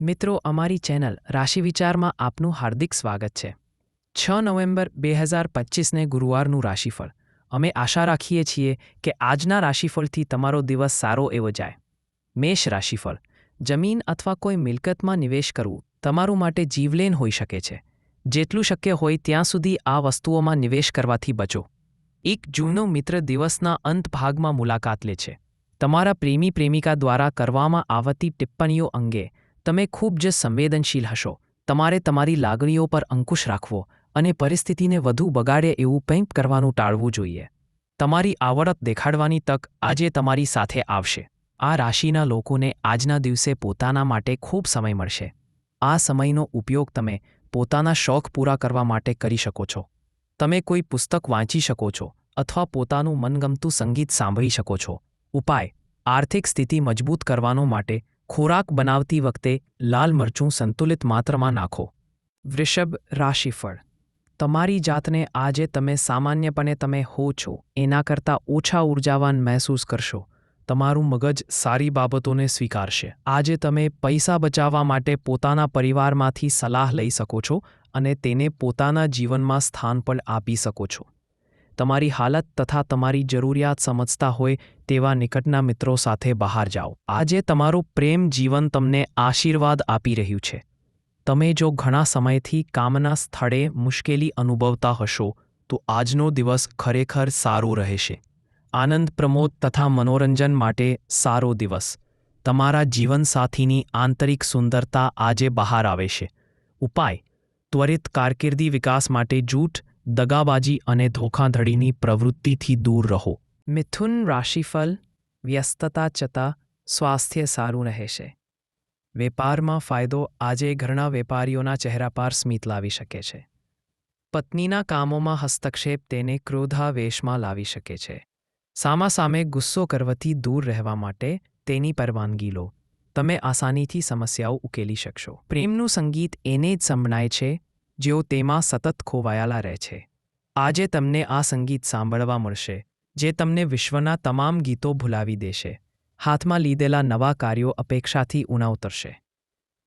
મિત્રો, અમારી ચેનલ રાશિ વિચારમાં આપનું હાર્દિક સ્વાગત છે. છ નવેમ્બર બે હજાર પચીસને ગુરુવારનું રાશિફળ. અમે આશા રાખીએ છીએ કે આજના રાશિફળથી તમારો દિવસ સારો એવો જાય. મેષ રાશિફળ. જમીન અથવા કોઈ મિલકતમાં નિવેશ કરવું તમારું માટે જીવલેન હોઈ શકે છે. જેટલું શક્ય હોય ત્યાં સુધી આ વસ્તુઓમાં નિવેશ કરવાથી બચો. એક જૂનો મિત્ર દિવસના અંત ભાગમાં મુલાકાત લે છે. તમારા પ્રેમી પ્રેમિકા દ્વારા કરવામાં આવતી ટિપ્પણીઓ અંગે તમે ખૂબ જ સંવેદનશીલ હશો. તમારે તમારી લાગણીઓ પર અંકુશ રાખવો અને પરિસ્થિતિને વધુ બગાડે એવું કંઈક કરવાનું ટાળવું જોઈએ. તમારી આવડત દેખાડવાની તક આજે તમારી સાથે આવશે. આ રાશિના લોકોને આજના દિવસે પોતાના માટે ખૂબ સમય મળશે. આ સમયનો ઉપયોગ તમે પોતાના શોખ પૂરા કરવા માટે કરી શકો છો. તમે કોઈ પુસ્તક વાંચી શકો છો અથવા પોતાનું મનગમતું સંગીત સાંભળી શકો છો. ઉપાય, આર્થિક સ્થિતિ મજબૂત કરવાનો માટે ખોરાક બનાવતી વખતે લાલ મરચું સંતુલિત માત્રામાં નાખો. વૃષભ રાશિફળ. તમારી જાતને આજે તમે સામાન્યપણે તમે હો છો, એના કરતાં ઓછા ઉર્જાવાન મહેસૂસ કરશો. તમારું મગજ સારી બાબતોને સ્વીકારશે. આજે તમે પૈસા બચાવવા માટે પોતાના પરિવારમાંથી સલાહ લઈ શકો છો અને તેને પોતાના જીવનમાં સ્થાન પણ આપી શકો છો. તમારી હાલત તથા તમારી જરૂરિયાત સમજતા હોય તેવા નિકટના મિત્રો સાથે બહાર જાઓ. આજે તમારું પ્રેમ જીવન તમને આશીર્વાદ આપી રહ્યું છે. તમે જો ઘણા સમયથી કામના સ્થળે મુશ્કેલી અનુભવતા હશો, તો આજનો દિવસ ખરેખર સારો રહેશે. આનંદ પ્રમોદ તથા મનોરંજન માટે સારો દિવસ. તમારા જીવનસાથીની આંતરિક સુંદરતા આજે બહાર આવે છે. ઉપાય. ત્વરિત કારકિર્દી વિકાસ માટે જૂઠ દગાબાજી અને ધોખાધડીની પ્રવૃત્તિથી દૂર રહો. મિથુન રાશિફળ વ્યસ્તતા છતાં સ્વાસ્થ્ય સારું રહેશે. વેપારમાં ફાયદો આજે ઘરના વેપારીઓના ચહેરા પર સ્મિત લાવી શકે છે. પત્નીના કામોમાં હસ્તક્ષેપ તેને ક્રોધાવેશમાં લાવી શકે છે. સામા સામે ગુસ્સો કરવાથી દૂર રહેવા માટે તેની પરવાનગી લો. તમે આસાનીથી સમસ્યાઓ ઉકેલી શકશો. પ્રેમનું સંગીત એને જ સંભળાય છે જેઓ તેમાં સતત ખોવાયેલા રહે છે. આજે તમને આ સંગીત સાંભળવા મળશે, જે તમને વિશ્વના તમામ ગીતો ભૂલાવી દેશે. હાથમાં લીધેલા નવા કાર્યો અપેક્ષાથી ઉણા ઉતરશે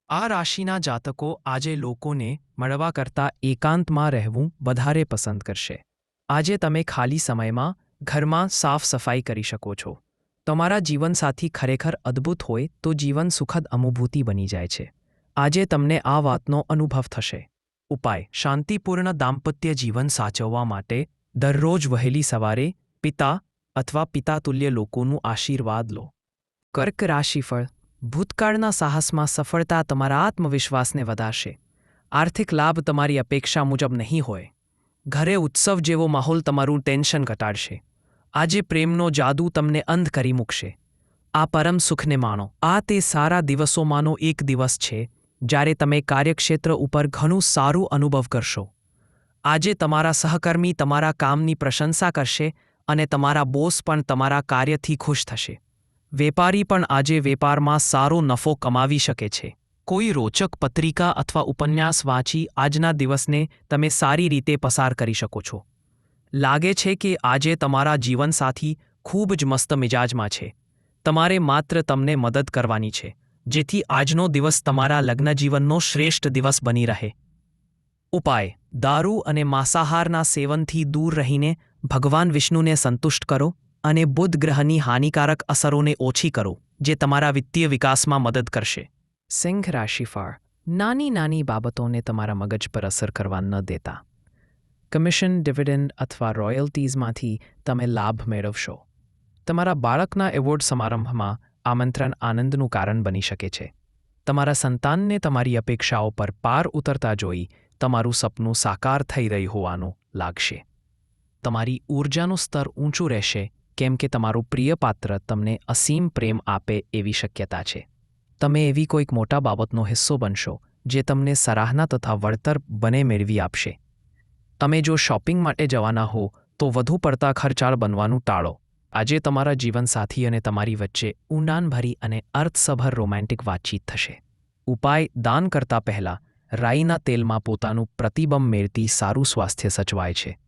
આ રાશિના જાતકો આજે લોકોને મળવા કરતાં એકાંતમાં રહેવું વધારે પસંદ કરશે. આજે તમે ખાલી સમયમાં ઘરમાં સાફ સફાઈ કરી શકો છો. તમારા જીવનસાથી ખરેખર અદ્ભુત હોય તો જીવન સુખદ અનુભૂતિ બની જાય છે. આજે તમને આ વાતનો અનુભવ થશે. ઉપાય. શાંતિપૂર્ણ દાંપત્ય જીવન સાચવવા માટે દરરોજ વહેલી સવારે પિતા અથવા પિતાતુલ્ય લોકોનું આશીર્વાદ લો. કર્ક રાશિફળ. ભૂતકાળના સાહસમાં સફળતા તમારા આત્મવિશ્વાસને વધારશે. આર્થિક લાભ તમારી અપેક્ષા મુજબ નહીં હોય. ઘરે ઉત્સવ જેવો માહોલ તમારું ટેન્શન ઘટાડશે. આજે પ્રેમનો જાદુ તમને અંધ કરી મૂકશે. આ પરમ સુખને માણો. આ તે સારા દિવસોમાંનો એક દિવસ છે જ્યારે તમે કાર્યક્ષેત્ર ઉપર ઘણું સારું અનુભવ કરશો. આજે તમારા સહકર્મી તમારા કામની પ્રશંસા કરશે અને તમારા બોસ પણ તમારા કાર્યથી ખુશ થશે. વેપારી પણ આજે વેપારમાં સારો નફો કમાવી શકે છે. કોઈ રોચક પત્રિકા અથવા ઉપન્યાસ વાંચી આજના દિવસને તમે સારી રીતે પસાર કરી શકો છો. લાગે છે કે આજે તમારા જીવનસાથી ખૂબ જ મસ્ત મિજાજમાં છે. તમારે માત્ર તમને મદદ કરવાની છે. જેથી આજનો દિવસ તમારા લગ્નજીવનનો શ્રેષ્ઠ દિવસ બની રહે. ઉપાય, દારૂ અને માંસાહારના સેવનથી દૂર રહીને ભગવાન વિષ્ણુને સંતુષ્ટ કરો અને બુધ ગ્રહની હાનિકારક અસરોને ઓછી કરો, જે તમારા વિત્તીય વિકાસમાં મદદ કરશે. સિંહ રાશિફળ નાની નાની બાબતોને તમારા મગજ પર અસર કરવા ન દેતા. કમિશન, ડિવિડન્ડ અથવા રોયલ્ટીઝમાંથી તમે લાભ મેળવશો. તમારા બાળકના એવોર્ડ સમારંભમાં આમંત્રણ આનંદનું કારણ બની શકે છે. તમારા સંતાનને તમારી અપેક્ષાઓ પર પાર ઉતરતા જોઈ તમારું સપનું સાકાર થઈ રહ્યું હોવાનું લાગશે. તમારી ઊર્જાનું સ્તર ઊંચું રહેશે, કેમ કે તમારું પ્રિય પાત્ર તમને અસીમ પ્રેમ આપે એવી શક્યતા છે. તમે એવી કોઈક મોટા બાબતનો હિસ્સો બનશો, જે તમને સરાહના તથા વળતર બને મેળવી આપશે. તમે જો શોપિંગ માટે જવાના હો, તો વધુ પડતા ખર્ચાળ બનવાનું ટાળો. આજે તમારા જીવનસાથી અને તમારી વચ્ચે ઊંડાણભરી અને અર્થસભર રોમેન્ટિક વાતચીત થશે. ઉપાય દાન કરતા પહેલા રાઈના તેલમાં પોતાનું પ્રતિબંબ મેળતી સારું સ્વાસ્થ્ય સચવાય છે.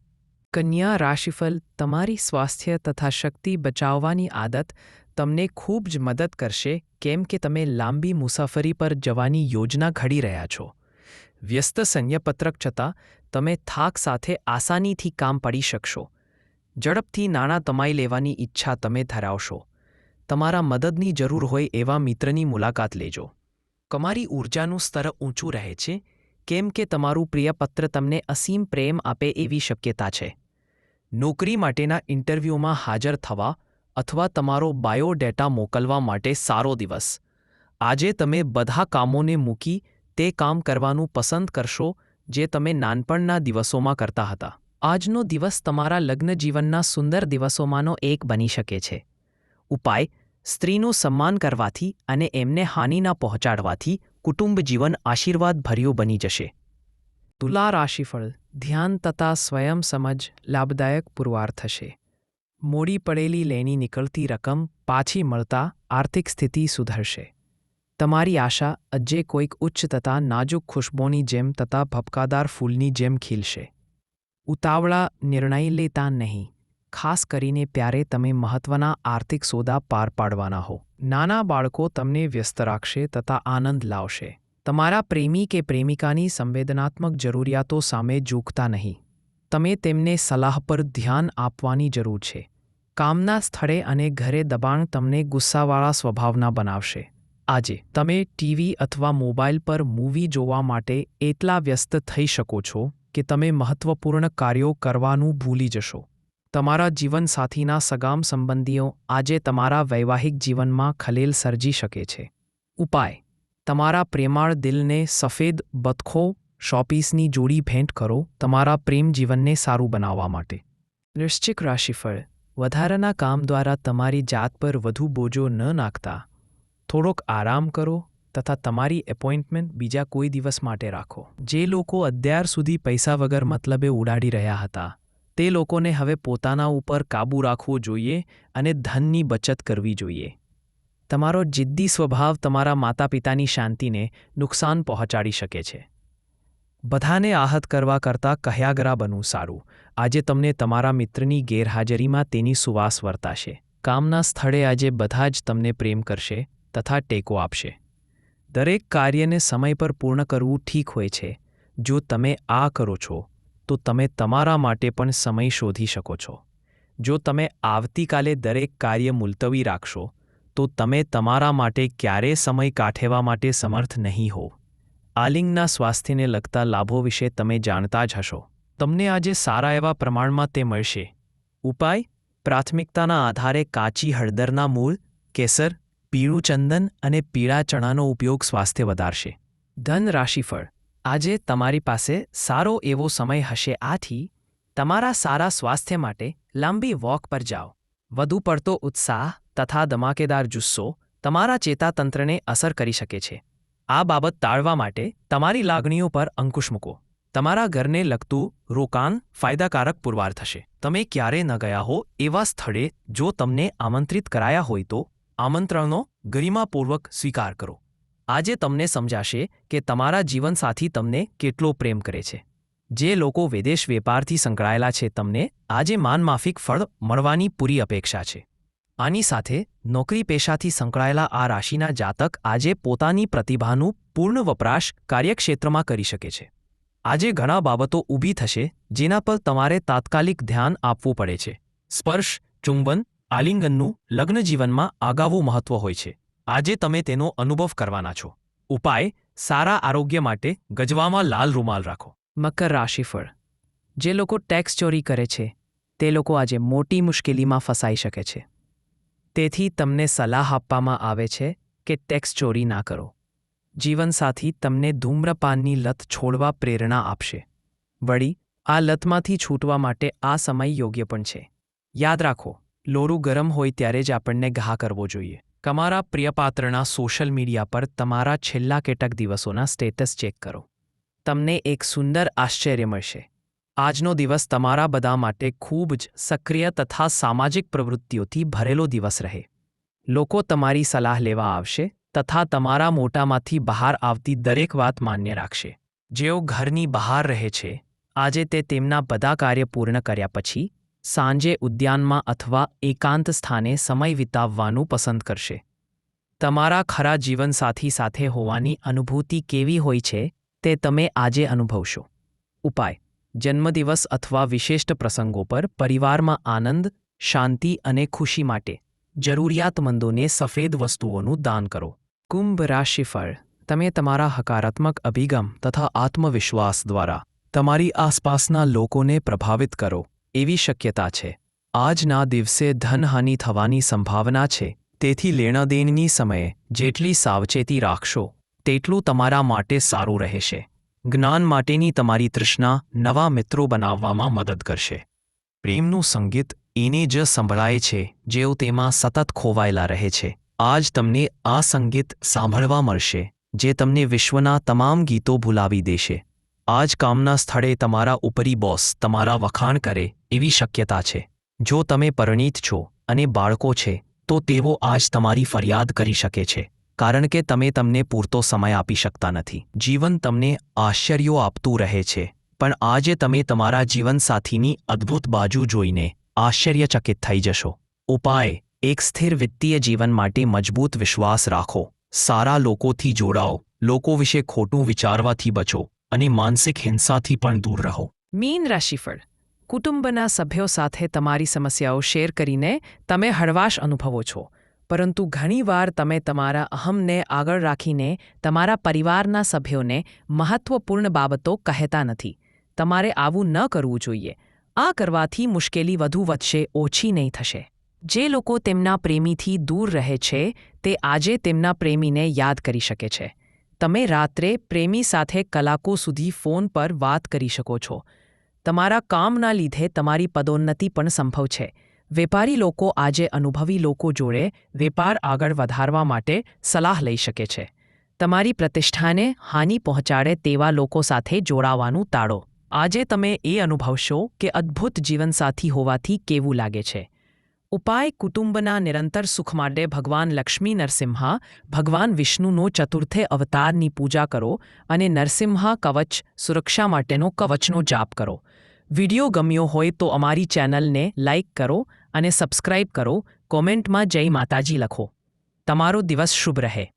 કન્યા રાશિફલ તમારી સ્વાસ્થ્ય તથા શક્તિ બચાવવાની આદત તમને ખૂબ જ મદદ કરશે, કેમ કે તમે લાંબી મુસાફરી પર જવાની યોજના ઘડી રહ્યા છો. વ્યસ્ત સંયપત્રક છતાં તમે થાક સાથે આસાનીથી કામ પડી શકશો. ઝડપથી નાણાં કમાઈ લેવાની ઈચ્છા તમે ધરાવશો. તમારા મદદની જરૂર હોય એવા મિત્રની મુલાકાત લેજો. તમારી ઊર્જાનું સ્તર ઊંચું રહે છે, કેમ કે તમારું પ્રિય પત્ર તમને અસીમ પ્રેમ આપે એવી શક્યતા છે. નોકરી માટેના ઇન્ટરવ્યૂમાં હાજર થવા અથવા તમારો બાયોડેટા મોકલવા માટે સારો દિવસ. આજે તમે બધા કામોને મૂકી તે કામ કરવાનું પસંદ કરશો, જે તમે નાનપણના દિવસોમાં કરતા હતા. આજનો દિવસ તમારા લગ્ન જીવનના સુંદર દિવસોમાંનો એક બની શકે છે. ઉપાય, સ્ત્રીનું સન્માન કરવાથી અને એમને હાનિ ના પહોંચાડવાથી કુટુંબ જીવન આશીર્વાદભર્યું બની જશે. તુલા રાશિફળ, ધ્યાન તથા સ્વયં સમજ લાભદાયક પુરવાર થશે. મોડી પડેલી લેની નીકળતી રકમ પાછી મળતા આર્થિક સ્થિતિ સુધરશે. તમારી આશા અજ્જે કોઈક ઉચ્ચ તથા નાજુક ખુશ્બોની જેમ તથા ભપકાદાર ફૂલની જેમ ખીલશે. ઉતાવળા નિર્ણય લેતા નહીં. ખાસ કરીને ત્યારે તમે મહત્વના આર્થિક સોદા પાર પાડવાના હો. નાના બાળકો તમને વ્યસ્ત રાખશે તથા આનંદ લાવશે. તમારા પ્રેમી કે પ્રેમિકાની સંવેદનાત્મક જરૂરિયાતો સામે ઝૂકતા નહીં. તમે તેમને સલાહ પર ધ્યાન આપવાની જરૂર છે. કામના સ્થળે અને ઘરે દબાણ તમને ગુસ્સાવાળા સ્વભાવના બનાવશે. આજે, તમે ટીવી અથવા મોબાઈલ પર મૂવી જોવા માટે એટલા વ્યસ્ત થઈ શકો છો કે તમે મહત્વપૂર્ણ કાર્યો કરવાનું ભૂલી જશો. તમારા જીવનસાથીના સગામ સંબંધીઓ આજે તમારા વૈવાહિક જીવનમાં ખલેલ સર્જી શકે છે. ઉપાય. તમારા પ્રેમાળ દિલને સફેદ, બતખો, શોપીસની જોડી ભેંટ કરો તમારા પ્રેમ જીવનને સારું બનાવવા માટે. વૃશ્ચિક રાશિફળ. વધારાના કામ દ્વારા તમારી જાત પર વધુ બોજો ન નાખતા. થોડોક આરામ કરો તથા તમારી એપોઇન્ટમેન્ટ બીજા કોઈ દિવસ માટે રાખો. જે લોકો અત્યાર સુધી પૈસા વગર મતલબે ઉડાડી રહ્યા હતા, તે લોકોને હવે પોતાના ઉપર કાબૂ રાખવો જોઈએ અને ધનની બચત કરવી જોઈએ. તમારો જિદ્દી સ્વભાવ તમારા માતા પિતાની શાંતિને નુકસાન પહોંચાડી શકે છે. બધાને આહત કરવા કરતાં કહ્યાગરા બનવું સારું. આજે તમને તમારા મિત્રની ગેરહાજરીમાં તેની સુવાસ વર્તાશે. કામના સ્થળે આજે બધા જ તમને પ્રેમ કરશે તથા ટેકો આપશે. દરેક કાર્યને સમય પર પૂર્ણ કરવું ઠીક હોય છે. જો તમે આ કરો છો, તો તમે તમારા માટે પણ સમય શોધી શકો છો. જો તમે આવતીકાલે દરેક કાર્ય મુલતવી રાખશો, તો તમે તમારા માટે ક્યારેય સમય કાઠેવા માટે સમર્થ નહીં હો આલિંગના સ્વાસ્થ્યને લગતા લાભો વિશે તમે જાણતા જ હશો. તમને આજે સારા એવા પ્રમાણમાં તે મળશે. ઉપાય, પ્રાથમિકતાના આધારે કાચી હળદરના મૂળ, કેસર પીળું ચંદન અને પીળા ચણાનો ઉપયોગ સ્વાસ્થ્ય વધારશે. ધન રાશિફળ. આજે તમારી પાસે સારો એવો સમય હશે, આથી તમારા સારા સ્વાસ્થ્ય માટે લાંબી વોક પર જાઓ. વધુ પડતો ઉત્સાહ તથા ધમાકેદાર જુસ્સો તમારા ચેતાતંત્રને અસર કરી શકે છે. આ બાબત ટાળવા માટે તમારી લાગણીઓ પર અંકુશ મૂકો. તમારા ઘરને લગતું રોકાણ ફાયદાકારક પુરવાર થશે. તમે ક્યારે ન ગયા હો એવા સ્થળે જો તમને આમંત્રિત કરાયા હોય તો આમંત્રણનો ગરિમાપૂર્વક સ્વીકાર કરો. આજે તમને સમજાશે કે તમારા જીવનસાથી તમને કેટલો પ્રેમ કરે છે. જે લોકો વિદેશ વેપારથી સંકળાયેલા છે તમને આજે માનમાફિક ફળ મળવાની પૂરી અપેક્ષા છે. આની સાથે નોકરી પેશાથી સંકળાયેલા આ રાશિના જાતક આજે પોતાની પ્રતિભાનું પૂર્ણ વપરાશ કાર્યક્ષેત્રમાં કરી શકે છે. આજે ઘણા બાબતો ઊભી થશે જેના પર તમારે તાત્કાલિક ધ્યાન આપવું પડે છે. સ્પર્શ, ચુંબન આલિંગનનું લગ્ન જીવનમાં આગાવું મહત્વ હોય છે. આજે તમે તેનો અનુભવ કરવાના છો. ઉપાય, સારા આરોગ્ય માટે ગજવામાં લાલ રૂમાલ રાખો. મકર રાશિફળ. જે લોકો ટેક્સ ચોરી કરે છે, તે લોકો આજે મોટી મુશ્કેલીમાં ફસાઈ શકે છે. તેથી તમને સલાહ આપવામાં આવે છે કે ટેક્સ ચોરી ના કરો. જીવનસાથી તમને ધૂમ્રપાનની લત છોડવા પ્રેરણા આપશે. વળી, આ લતમાંથી છૂટવા માટે આ સમય યોગ્ય પણ છે. યાદ રાખો લોરું ગરમ હોય ત્યારે જ આપણને ઘા કરવો જોઈએ. તમારા પ્રિયપાત્રના સોશિયલ મીડિયા પર તમારા છેલ્લા કેટલાક દિવસોના સ્ટેટસ ચેક કરો. તમને એક સુંદર આશ્ચર્ય મળશે. આજનો દિવસ તમારા બધા માટે ખૂબ જ સક્રિય તથા સામાજિક પ્રવૃત્તિઓથી ભરેલો દિવસ રહે. લોકો તમારી સલાહ લેવા આવશે તથા તમારા મોટામાંથી બહાર આવતી દરેક વાત માન્ય રાખશે. જેઓ ઘરની બહાર રહે છે, આજે તે તેમના બધા કાર્ય પૂર્ણ કર્યા પછી સાંજે ઉદ્યાનમાં અથવા એકાંત સ્થાને સમય વિતાવવાનું પસંદ કરશે. તમારા ખરા જીવનસાથી સાથે હોવાની અનુભૂતિ કેવી હોય છે, તે તમે આજે અનુભવશો. ઉપાય. જન્મદિવસ અથવા વિશિષ્ટ પ્રસંગો પર પરિવારમાં આનંદ, શાંતિ અને ખુશી માટે જરૂરિયાતમંદોને સફેદ વસ્તુઓનું દાન કરો. કુંભ રાશિફળ. તમે તમારા હકારાત્મક અભિગમ તથા આત્મવિશ્વાસ દ્વારા તમારી આસપાસના લોકોને પ્રભાવિત કરો. એવી શક્યતા છે. આજના દિવસે ધનહાનિ થવાની સંભાવના છે. તેથી લેણાદેણની સમયે જેટલી સાવચેતી રાખશો, તેટલું તમારા માટે સારું રહેશે. જ્ઞાન માટેની તમારી તૃષ્ણા નવા મિત્રો બનાવવામાં મદદ કરશે. પ્રેમનું સંગીત એને જ સંભળાય છે, જેઓ તેમાં સતત ખોવાયેલા રહે છે. આજ તમને આ સંગીત સાંભળવા મળશે, જે તમને વિશ્વના તમામ ગીતો ભૂલાવી દેશે. આજ કામના સ્થળે તમારા ઉપરી બોસ તમારા વખાણ કરે એવી શક્યતા છે. જો તમે પરિણીત છો અને બાળકો છે, તો તેઓ આજ તમારી ફરિયાદ કરી શકે છે. કારણ કે તમે તમને પૂરતો સમય આપી શકતા નથી. જીવન તમને આશ્ચર્યો આપતું રહે છે. પણ આજે તમે તમારા જીવનસાથીની અદ્ભુત બાજુ જોઈને આશ્ચર્યચકિત થઈ જશો. ઉપાય, એક સ્થિર વિત્તીય જીવન માટે મજબૂત વિશ્વાસ રાખો. સારા લોકોથી જોડાઓ. લોકો વિશે ખોટું વિચારવાથી બચો અને માનસિક હિંસાથી પણ દૂર રહો. મીન રાશિફળ. કુટુંબના સભ્યો સાથે તમારી સમસ્યાઓ શેર કરીને તમે હળવાશ અનુભવો છો. પરંતુ ઘણીવાર તમે તમારા અહમને આગળ રાખીને તમારા પરિવારના સભ્યોને મહત્વપૂર્ણ બાબતો કહેતા નથી. તમારે આવું ન કરવું જોઈએ. આ કરવાથી મુશ્કેલી વધુ વધશે, ઓછી નહીં થશે. જે લોકો તેમના પ્રેમીથી દૂર રહે છે, તે આજે તેમના પ્રેમીને યાદ કરી શકે છે. તમે રાત્રે પ્રેમી સાથે કલાકો સુધી ફોન પર વાત કરી શકો છો. તમારા કામના લીધે તમારી પદોન્નતિ પણ સંભવ છે. વેપારી લોકો આજે અનુભવી લોકો જોડે વેપાર આગળ વધારવા માટે સલાહ લઈ શકે છે. તમારી પ્રતિષ્ઠાને હાનિ પહોંચાડે તેવા લોકો સાથે જોડાવાનું ટાળો આજે તમે એ અનુભવશો કે અદ્ભુત જીવનસાથી હોવાથી કેવું લાગે છે. ઉપાય કુટુંબના નિરંતર સુખ માટે ભગવાન લક્ષ્મી નરસિંહા ભગવાન વિષ્ણુનો ચતુર્થે અવતારની પૂજા કરો અને નરસિંહા કવચ સુરક્ષા માટેનો કવચનો જાપ કરો. વિડિયો ગમ્યો હોય તો અમારી ચેનલને લાઇક કરો અને સબસ્ક્રાઇબ કરો. કોમેન્ટમાં જય માતાજી લખો. તમારો દિવસ શુભ રહે.